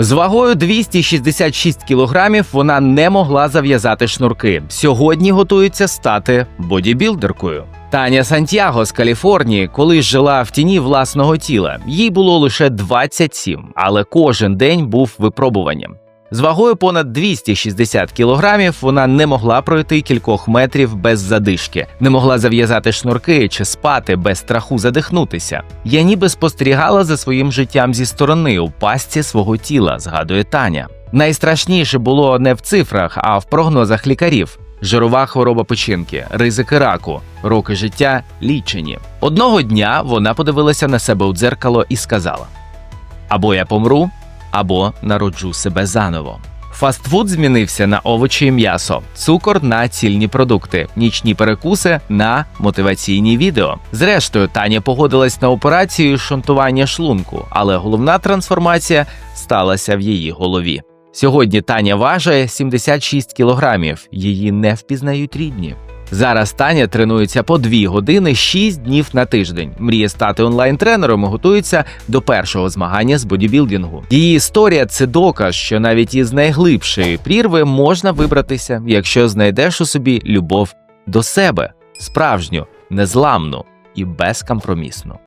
З вагою 266 кілограмів вона не могла зав'язати шнурки. Сьогодні готується стати бодібілдеркою. Таня Сантьяго з Каліфорнії колись жила в тіні власного тіла. Їй було лише 27, але кожен день був випробуванням. З вагою понад 260 кілограмів вона не могла пройти кількох метрів без задишки, не могла зав'язати шнурки чи спати без страху задихнутися. Я ніби спостерігала за своїм життям зі сторони у пастці свого тіла, згадує Таня. Найстрашніше було не в цифрах, а в прогнозах лікарів. Жирова хвороба печінки, ризики раку, роки життя лічені. Одного дня вона подивилася на себе у дзеркало і сказала: або я помру, або народжу себе заново. Фастфуд змінився на овочі і м'ясо, цукор на цільні продукти, нічні перекуси на мотиваційні відео. Зрештою, Таня погодилась на операцію шунтування шлунку, але головна трансформація сталася в її голові. Сьогодні Таня важає 76 кілограмів, її не впізнають рідні. Зараз Таня тренується по 2 години 6 днів на тиждень. Мріє стати онлайн-тренером і готується до першого змагання з бодібілдингу. Її історія це доказ, що навіть із найглибшої прірви можна вибратися, якщо знайдеш у собі любов до себе, справжню, незламну і безкомпромісну.